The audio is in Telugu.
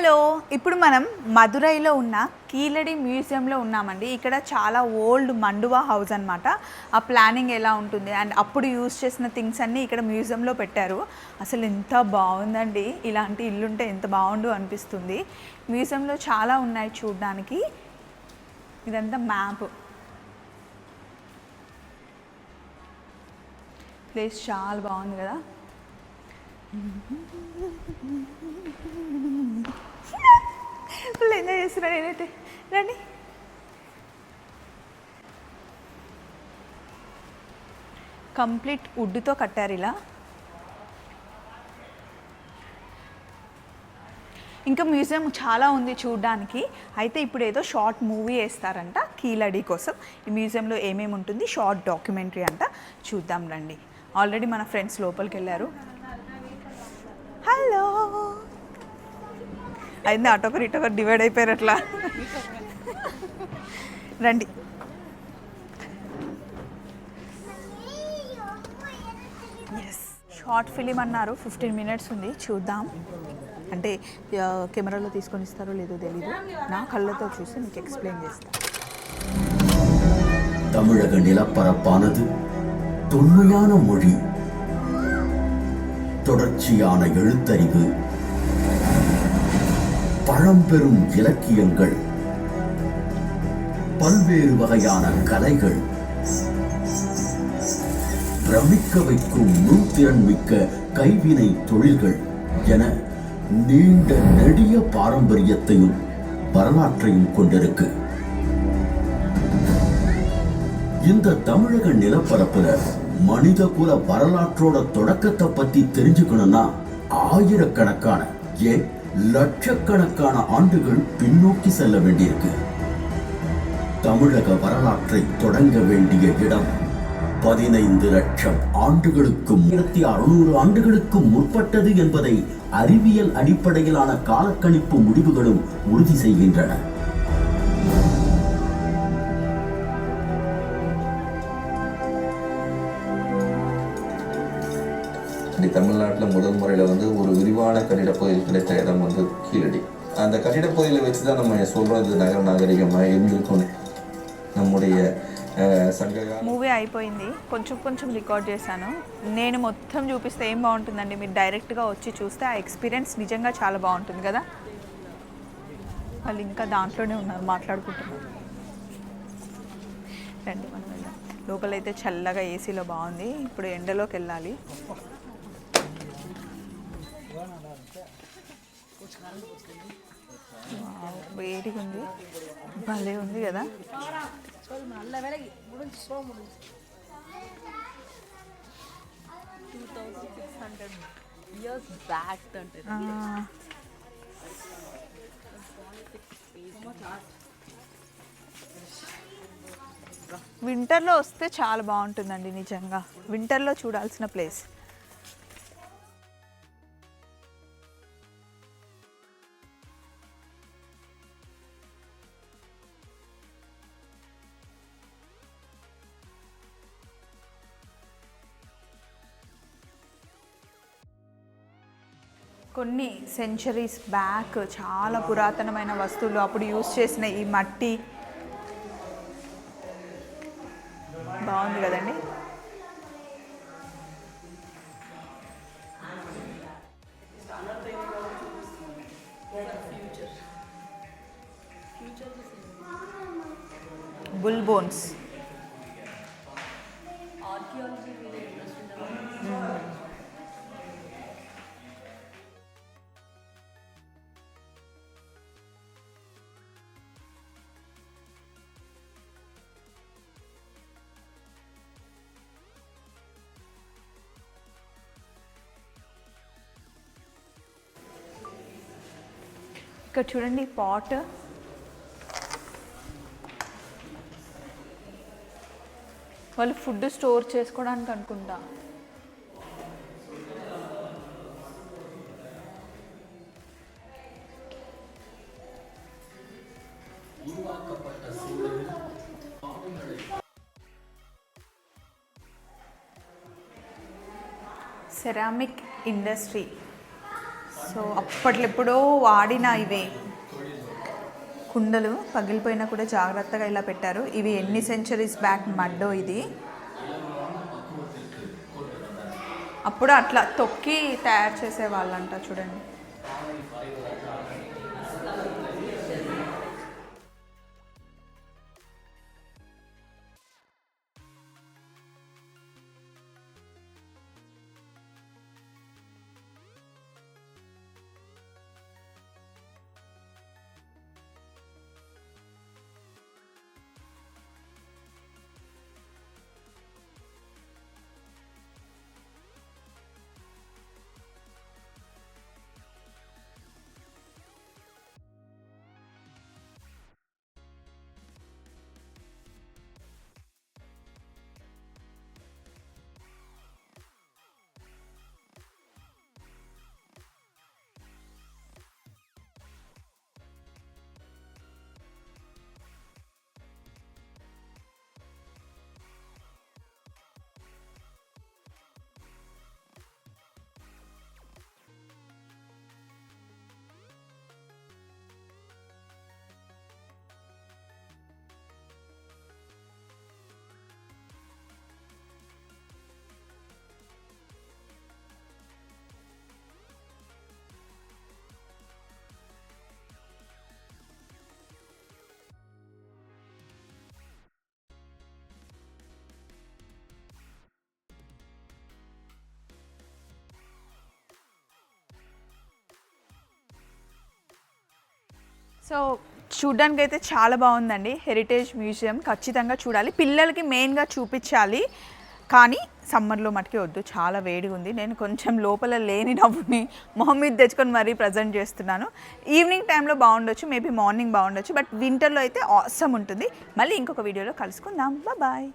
హలో ఇప్పుడు మనం మదురైలో ఉన్న కీలడి మ్యూజియంలో ఉన్నామండి. ఇక్కడ చాలా ఓల్డ్ మండువా హౌస్ అన్నమాట. ఆ ప్లానింగ్ ఎలా ఉంటుంది? అండ్ అప్పుడు యూజ్ చేసిన థింగ్స్ అన్నీ ఇక్కడ మ్యూజియంలో పెట్టారు. అసలు ఎంత బాగుందండి. ఇలాంటి ఇల్లుంటే ఎంత బాగుండు అనిపిస్తుంది. మ్యూజియంలో చాలా ఉన్నాయి చూడడానికి. ఇదంతా మ్యాప్. ప్లేస్ చాలా బాగుంది కదా. చేస్తున్నాను నేనైతే రండి. కంప్లీట్ వుడ్తో కట్టారు ఇలా. ఇంకా మ్యూజియం చాలా ఉంది చూడడానికి. అయితే ఇప్పుడు ఏదో షార్ట్ మూవీ వేస్తారంట కీలడి కోసం. ఈ మ్యూజియంలో ఏమేమి ఉంటుంది? షార్ట్ డాక్యుమెంటరీ అంట. చూద్దాం రండి. ఆల్రెడీ మన ఫ్రెండ్స్ లోపలికి వెళ్ళారు హలో. అయింది అటొకరు ఇటొకరు డివైడ్ అయిపోయారు అట్లా రండి ఎస్ షార్ట్ ఫిలిం అన్నారు ఫిఫ్టీన్ మినిట్స్ ఉంది చూద్దాం అంటే ఆ, కెమెరాలో తీసుకొని ఇస్తారో లేదో తెలీదు నా కళ్ళతో చూసి మీకు ఎక్స్ప్లెయిన్ చేస్తాను தமிழக நிலப்பரப்பானது தொன்மையான மொழி தொடர்ச்சியான எழுத்தறிவு பழம்பெரும் இலக்கியங்கள். பல்வேறு வகையான கலைகள். பிரமிக்க வைக்கும் நூத்திறன் மிக்க கைவினை தொழில்கள் என நீண்ட நெடிய பாரம்பரியத்தையும் வரலாற்றையும் கொண்டிருக்கு. இந்த தமிழக நிலப்பரப்புல மனித குல வரலாற்றோட தொடக்கத்தை பத்தி தெரிஞ்சுக்கணும்னா ஆயிரக்கணக்கான ஏன்? லட்சக்கணக்கான ஆண்டுகள் பின்னோக்கி செல்ல வேண்டியிருக்கு. தமிழக வரலாற்றை தொடங்க வேண்டிய இடம் பதினைந்து லட்சம் ஆண்டுகளுக்கும் ஆயிரத்தி அறுநூறு ஆண்டுகளுக்கும் முற்பட்டது என்பதை அறிவியல் அடிப்படையிலான காலக்கணிப்பு முடிவுகளும் உறுதி செய்கின்றன. இப்படி தமிழ்நாட்டில் முதல் முறையில் வந்து ஒரு விரிவான கட்டிட பகுதியில் கிடைத்த இடம் வந்து கீழடி அந்த கட்டிட பகுதியில் வச்சு தான் நம்ம சொல்கிறது நகர நாகரிகமாக இருக்கும் நம்முடைய அஹ், சங்ககால మూవీ అయిపోయింది కొంచెం కొంచెం రికార్డ్ చేశాను నేను మొత్తం చూపిస్తే ఏం బాగుంటుందండి మీరు డైరెక్ట్గా వచ్చి చూస్తే ఆ ఎక్స్పీరియన్స్ నిజంగా చాలా బాగుంటుంది కదా వాళ్ళు ఇంకా దాంట్లోనే ఉన్నారు మాట్లాడుకుంటున్నారు రండి మనం వెళ్దాం లోపలైతే చల్లగా ఏసీలో బాగుంది ఇప్పుడు ఎండలోకి వెళ్ళాలి వేడిగా ఉంది. భలే ఉంది కదా? అంటే వింటర్లో వస్తే చాలా బాగుంటుందండి నిజంగా. వింటర్లో చూడాల్సిన ప్లేస్ కొన్ని సెంచరీస్ బ్యాక్ చాలా పురాతనమైన వస్తువులు అప్పుడు యూజ్ చేసిన ఈ మట్టి బాగుంది కదండి బుల్ బోన్స్ ఇక్కడ చూడండి పాట్. వాళ్ళు ఫుడ్ స్టోర్ చేసుకోవడానికి అనుకుంటా. సెరామిక్ ఇండస్ట్రీ సో అప్పట్లెప్పుడో వాడిన ఇవే. కుండలు పగిలిపోయినా కూడా జాగ్రత్తగా ఇలా పెట్టారు. ఇవి ఎన్ని సెంచరీస్ బ్యాక్ మడ్డో ఇది. అప్పుడు అట్లా తొక్కి తయారు చేసే వాళ్ళంట చూడండి. సో చూడ్డానికి అయితే చాలా బాగుందండి. హెరిటేజ్ మ్యూజియం ఖచ్చితంగా చూడాలి. పిల్లలకి మెయిన్గా చూపించాలి. కానీ సమ్మర్లో మటుకి వద్దు. చాలా వేడిగా ఉంది. నేను కొంచెం లోపల లేని నవ్వుని మొహం మీద తెచ్చుకొని మరీ ప్రజెంట్ చేస్తున్నాను. ఈవినింగ్ టైంలో బాగుండొచ్చు. మేబీ మార్నింగ్ బాగుండొచ్చు. బట్ వింటర్లో అయితే ఆసమ్ ఉంటుంది. మళ్ళీ ఇంకొక వీడియోలో కలుసుకుందాం. బాయ్